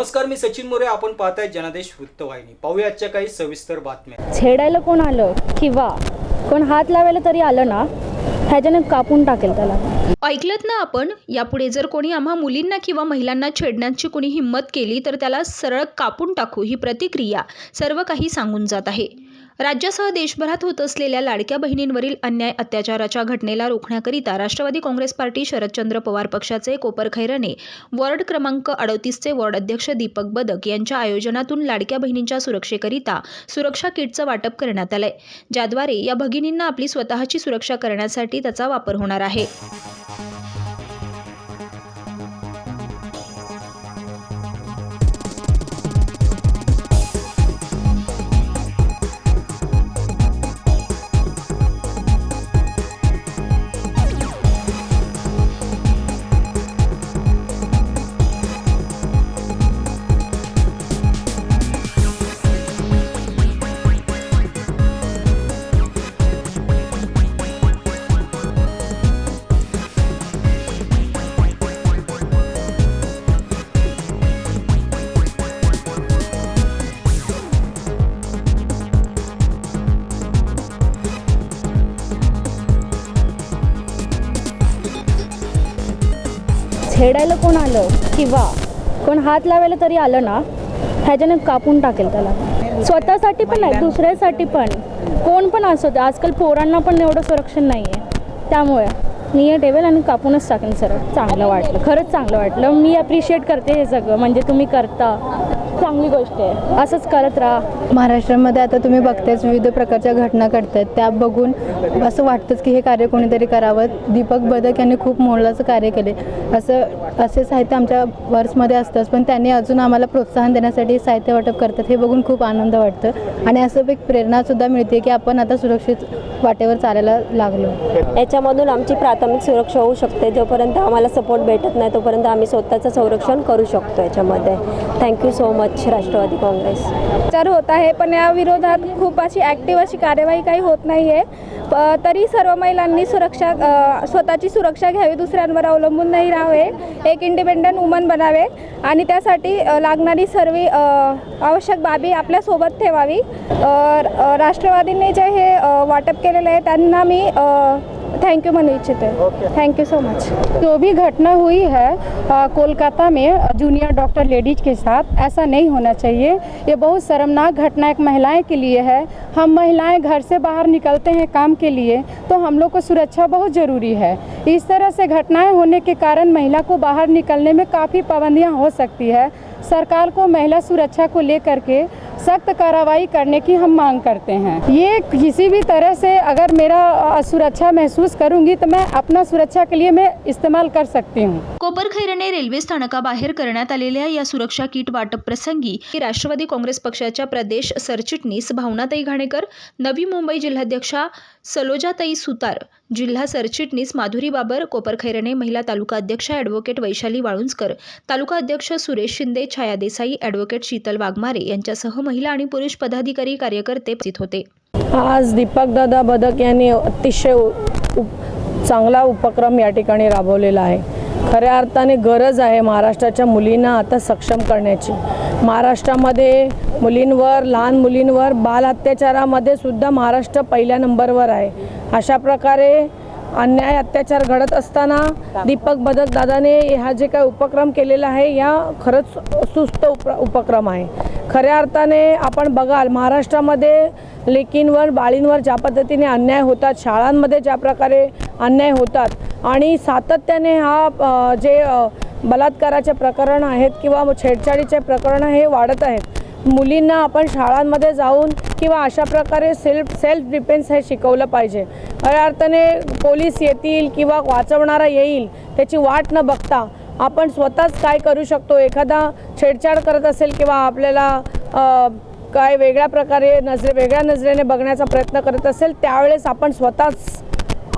नमस्कार मी सचिन मोरे. आपण पाहताय जनादेश वृत्तवाहिनी. पाहूया आजच्या काही सविस्तर बातम्या. छेडायला कोण आलं किंवा कोण हात लावायला तरी आलं ना ह्याच्याने कापून टाकेल त्याला. ऐकलत ना आपण यापुढे जर कोणी आम्हा मुलींना किंवा महिलांना छेडण्याची कोणी हिंमत केली तर त्याला सरळ कापून टाकू ही प्रतिक्रिया सर्व काही सांगून जात आहे. राज्यासह देशभरात होत असलेल्या लाडक्या बहिणींवरील अन्याय अत्याचाराच्या घटनेला रोखण्याकरिता राष्ट्रवादी काँग्रेस पार्टी शरदचंद्र पवार पक्षाचे कोपर खैरने वॉर्ड क्रमांक अडतीसचे वॉर्ड अध्यक्ष दीपक बदक यांच्या आयोजनातून लाडक्या बहिणींच्या सुरक्षेकरिता सुरक्षा किटचं वाटप करण्यात आलंय. ज्याद्वारे या भगिनींना आपली स्वतःची सुरक्षा करण्यासाठी त्याचा वापर होणार आहे. खेळायला कोण आलं किंवा कोण हात लावायला तरी आलं ना ह्याच्याने कापून टाकेल त्याला. स्वतःसाठी पण नाही दुसऱ्यासाठी पण. कोण पण असो ते आजकाल पोरांना पण एवढं संरक्षण नाही आहे त्यामुळे मी हे ठेवेल आणि कापूनच टाकेन सरळ. चांगलं वाटलं खरंच चांगलं वाटलं. मी अप्रिशिएट करते हे सगळं म्हणजे तुम्ही करता. चांगली गोष्ट आहे. असंच करत राहा. महाराष्ट्रामध्ये आता तुम्ही बघतेच विविध प्रकारच्या घटना घडतात त्या बघून असं वाटतंच की हे कार्य कोणीतरी करावं. दीपक बदक यांनी खूप मोलाचं कार्य केले. असं असे साहित्य आमच्या वर्समध्ये असतंच पण त्यांनी अजून आम्हाला प्रोत्साहन देण्यासाठी साहित्य वाटप करतात हे बघून खूप आनंद वाटतं. आणि असं एक प्रेरणासुद्धा मिळते की आपण आता सुरक्षित वाटेवर चालायला लागलो. याच्यामधून आमची प्राथमिक सुरक्षा होऊ शकते. जोपर्यंत आम्हाला सपोर्ट भेटत नाही तोपर्यंत आम्ही स्वतःचं संरक्षण करू शकतो याच्यामध्ये. Thank you so much Rashtravadi Congress. प्रचार होत आहे पण या विरोधात खूप अशी ॲक्टिव्ह अशी कार्यवाही काही होत नाही आहे प- तरी सर्व महिलांनी सुरक्षा स्वतःची सुरक्षा घ्यावी दुसऱ्यांवर अवलंबून नाही राहावे. एक इंडिपेंडंट वुमन बनावे आणि त्यासाठी लागणारी सर्व आवश्यक बाबी आपल्यासोबत ठेवावी. राष्ट्रवादीने जे हे वाटप केलेलं आहे त्यांना मी थँक्यू म्हणू थैंक यू सो मच जो भी घटना हुई है कोलकाता में जूनियर डॉक्टर लेडीज़ के साथ ऐसा नहीं होना चाहिए। ये बहुत शर्मनाक घटना एक महिलाएँ के लिए है। हम महिलाएँ घर से बाहर निकलते हैं काम के लिए तो हम लोग को सुरक्षा बहुत ज़रूरी है। इस तरह से घटनाएँ होने के कारण महिला को बाहर निकलने में काफ़ी पाबंदियाँ हो सकती है। सरकार को महिला सुरक्षा को लेकर के सख्त कार्रवाई करने की हम मांग करते हैं। ये किसी भी तरह से अगर मेरा असुरक्षा सुरक्षा महसूस करूंगी तो मैं अपना सुरक्षा के लिए मैं इस्तेमाल कर सकती हूँ। कोपर खैरने रेल्वे स्थानकाबाहेर करण्यात आलेल्या या सुरक्षा किट वाटप प्रसंगी राष्ट्रवादी काँग्रेस पक्षाच्या प्रदेश सरचिटणीस भावनाताई घाणेकर नवी मुंबई जिल्हाध्यक्षा सलोजाताई सुतार जिल्हा सरचिटणीस माधुरी बाबर कोपर खैरणे महिला तालुका अध्यक्षा ॲडव्होकेट वैशाली वाळुंजकर तालुका अध्यक्ष सुरेश शिंदे छाया देसाई ॲडव्होकेट शीतल वाघमारे यांच्यासह महिला आणि पुरुष पदाधिकारी कार्यकर्ते उपस्थित होते. आज दीपकदादा बदक यांनी अतिशय उप चांगला उपक्रम या ठिकाणी राबवलेला आहे. खऱ्या अर्थाने गरज आहे महाराष्ट्राच्या मुलींना आता सक्षम करण्याची. महाराष्ट्रामध्ये मुलींवर लहान मुलींवर बाल अत्याचारामध्ये सुद्धा महाराष्ट्र पहिल्या नंबरवर आहे. अशा प्रकारे अन्याय अत्याचार घडत असताना दीपक बदक दादाने हा जे काय उपक्रम केलेला आहे या खरंच सुस्त उप उपक्रम आहे. खऱ्या अर्थाने आपण बघाल महाराष्ट्रामध्ये लेकींवर बाळींवर ज्या पद्धतीने अन्याय होतात शाळांमध्ये ज्या प्रकारे अन्याय होतात आणि सातत्याने हा जे बलात्काराचे प्रकरण आहेत किंवा छेडछाडीचे प्रकरण हे वाढत आहेत. मुलींना आपण शाळांमध्ये जाऊन किंवा अशा प्रकारे सेल्फ सेल्फ डिफेन्स हे शिकवलं पाहिजे. खऱ्या अर्थाने पोलीस येतील किंवा वाचवणारा येईल त्याची वाट न बघता आपण स्वतःच काय करू शकतो? एखादा छेडछाड करत असेल किंवा आपल्याला काय वेगळ्या प्रकारे नजरे वेगळ्या नजरेने बघण्याचा प्रयत्न करत असेल त्यावेळेस आपण स्वतःच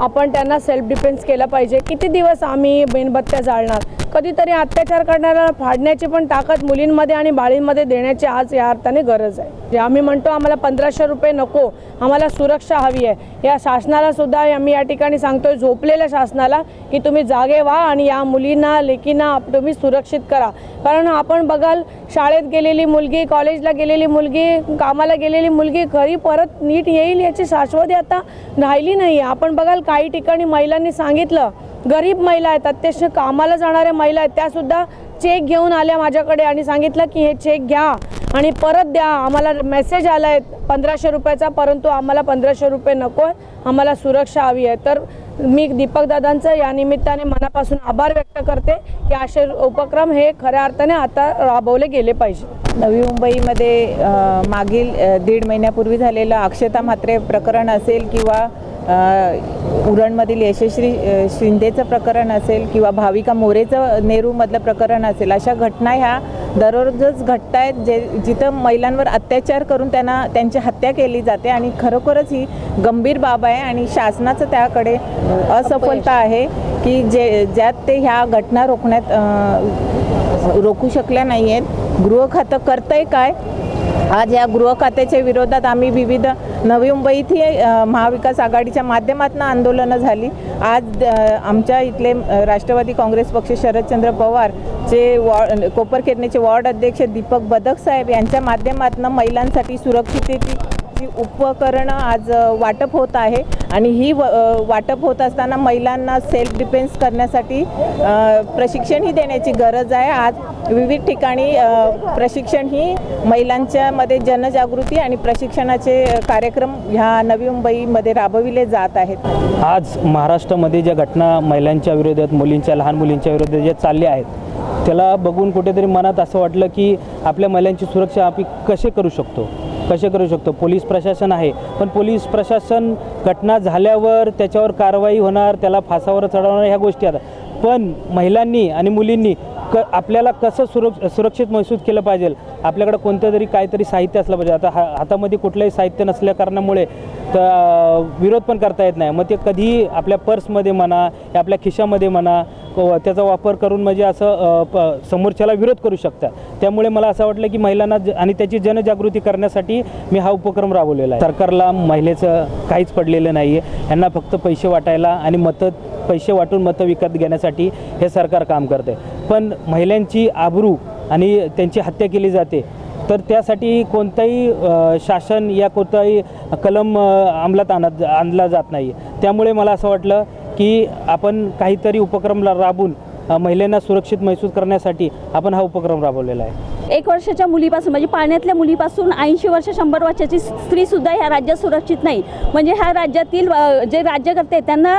आपण त्यांना सेल्फ डिफेन्स केलं पाहिजे. किती दिवस आम्ही मेणबत्त्या जाळणार? कधीतरी अत्याचार करणाऱ्याला फाडण्याची पण ताकद मुलींमध्ये आणि बाळींमध्ये देण्याची आज या अर्थाने गरज आहे. जे आम्ही म्हणतो आम्हाला पंधराशे रुपये नको आम्हाला सुरक्षा हवी आहे. या शासनाला सुद्धा आम्ही या ठिकाणी सांगतोय झोपलेल्या शासनाला की तुम्ही जागे व्हा आणि या मुलींना लेकींना तुम्ही सुरक्षित करा. कारण आपण बघाल शाळेत गेलेली मुलगी कॉलेजला गेलेली मुलगी कामाला गेलेली मुलगी घरी परत नीट येईल याची शाश्वती आता राहिली नाही आपण बघाल काही ठिकाणी महिलांनी सांगितलं गरीब महिला आहेत अत्यंत कामाला जाणाऱ्या महिला आहेत त्यासुद्धा चेक घेऊन आल्या माझ्याकडे आणि सांगितलं की हे चेक घ्या आणि परत द्या. आम्हाला मेसेज आला आहे पंधराशे रुपयाचा परंतु आम्हाला पंधराशे रुपये नको आहे आम्हाला सुरक्षा हवी आहे. तर मी दीपक दादांचं या निमित्ताने मनापासून आभार व्यक्त करते की असे उपक्रम हे खऱ्या अर्थाने आता राबवले गेले पाहिजे. नवी मुंबईमध्ये मागील दीड महिन्यापूर्वी झालेलं अक्षता म्हात्रे प्रकरण असेल किंवा उरणमधील यशस्वी शिंदेचं प्रकरण असेल किंवा भाविका मोरेचं नेहरूमधलं प्रकरण असेल अशा घटना ह्या दररोजच घडत आहेत जे जिथं महिलांवर अत्याचार करून त्यांना त्यांची हत्या केली जाते आणि खरोखरच ही गंभीर बाब आहे आणि शासनाचं त्याकडे असफलता आहे की जे ज्यात ते ह्या घटना रोखण्यात रोखू शकल्या नाही आहेत गृह खातं करतंय काय? आज या गृह खात्याच्या विरोधात आम्ही विविध नवी मुंबईतही इथे महाविकास आघाडीच्या माध्यमातून आंदोलनं झाली. आज आमच्या इथले राष्ट्रवादी काँग्रेस पक्ष शरदचंद्र पवार चे वॉर्ड कोपरखेडणेचे वॉर्ड अध्यक्ष दीपक बदक साहेब यांच्या माध्यमातून महिलांसाठी सुरक्षिततेची जी उपकरणं आज वाटप होत आहे आणि ही व वाटप होत असताना महिलांना सेल्फ डिफेन्स करण्यासाठी प्रशिक्षणही देण्याची गरज आहे. आज विविध ठिकाणी प्रशिक्षण ही महिलांच्यामध्ये जनजागृती आणि प्रशिक्षणाचे कार्यक्रम ह्या नवी मुंबईमध्ये राबविले जात आहेत. आज महाराष्ट्रामध्ये ज्या घटना महिलांच्या विरोधात मुलींच्या लहान मुलींच्या विरोधात ज्या चालल्या आहेत त्याला बघून कुठेतरी मनात असं वाटलं की आपल्या महिलांची सुरक्षा आपण कसे करू शकतो? कसे करू शकतो? पोलीस प्रशासन आहे. पण पोलीस प्रशासन घटना झाल्यावर त्याच्यावर कारवाई होणार त्याला फासावर चढवणार ह्या गोष्टी आता. पण महिलांनी आणि मुलींनी क आपल्याला कसं सुरक्ष सुरक्षित महसूस केलं पाहिजे? आपल्याकडं कोणतं तरी काहीतरी साहित्य असलं पाहिजे. आता हा हातामध्ये कुठलंही साहित्य नसल्या कारणामुळे तर विरोध पण करता येत नाही. मग ते कधीही आपल्या पर्समध्ये म्हणा या आपल्या खिशामध्ये म्हणा त्याचा वापर करून म्हणजे असं प- समोरच्याला विरोध करू शकतात. त्यामुळे मला असं वाटलं की महिलांना ज- आणि त्याची जनजागृती करण्यासाठी मी हा उपक्रम राबवलेला आहे. सरकारला महिलेचं काहीच पडलेलं नाही आहे यांना फक्त पैसे वाटायला आणि मतं पैसे वाटून मतं विकत घेण्यासाठी हे सरकार काम करते पण महिलांची आबरू आणि त्यांची हत्या केली जाते तर त्यासाठी कोणताही शासन या कोणताही कलम अंमलात आणत आणला जात नाही त्यामुळे मला असं वाटलं की आपण काहीतरी उपक्रम राबून महिलांना सुरक्षित महसूस करण्यासाठी आपण हा उपक्रम राबवलेला आहे. एक वर्षाच्या मुलीपासून म्हणजे पाण्यातल्या मुलीपासून ऐंशी वर्ष शंभर वर्षाची स्त्रीसुद्धा ह्या राज्यात सुरक्षित नाही. म्हणजे ह्या राज्यातील जे राज्यकर्ते आहेत, त्यांना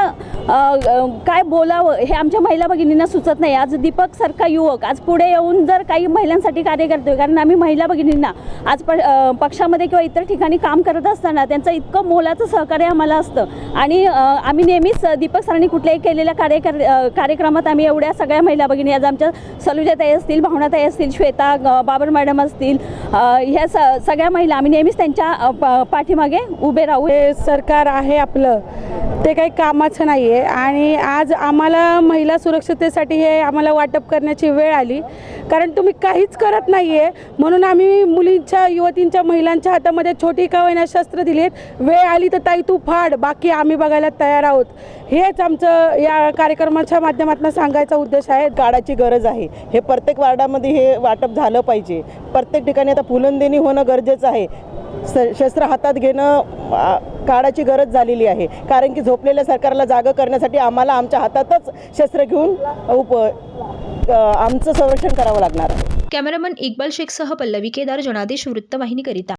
काय बोलावं हे आमच्या महिला भगिनींना सुचत नाही. आज दीपक सारखा युवक आज पुढे येऊन जर काही महिलांसाठी कार्य करतोय कारण आम्ही महिला भगिनींना आज प पक्षामध्ये किंवा इतर ठिकाणी काम करत असताना त्यांचं इतकं मोलाचं सहकार्य आम्हाला असतं. आणि आम्ही नेहमीच दीपक सरांनी कुठल्याही केलेल्या कार्यकर कार्यक्रमात आम्ही एवढ्या सगळ्या महिला भगिनी आज आमच्या सलुजाताई असतील भावनाताई असतील श्वेता बाबर मॅडम असतील ह्या स सगळ्या महिला आम्ही नेहमीच त्यांच्या प- पाठीमागे उभे राहू. हे सरकार आहे आपलं ते काही कामाचं नाही आहे आणि आज आम्हाला महिला सुरक्षिततेसाठी हे आम्हाला वाटप करण्याची वेळ आली. कारण तुम्ही काहीच करत नाही आहे म्हणून आम्ही मुलींच्या युवतींच्या महिलांच्या हातामध्ये छोटी का होईना शस्त्र दिलीत. वेळ आली तर ताई तू फाड बाकी आम्ही बघायला तयार आहोत. हेच आमचं या कार्यक्रमाच्या माध्यमातून सांगायचा उद्देश आहे. काळाची गरज आहे. हे प्रत्येक वार्डामध्ये हे वाटप झालं पाहिजे. प्रत्येक ठिकाणी आता फुलंदेणी होणं गरजेचं आहे. स शस्त्र हातात घेणं काळाची गरज झालेली आहे. कारण की झोपलेल्या सरकारला जागं करण्यासाठी आम्हाला आमच्या हातातच शस्त्र घेऊन उप आमचं संरक्षण करावं लागणार आहे. कॅमेरामन इक्बाल शेखसह पल्लवी केदार जनादेश वृत्तवाहिनीकरिता.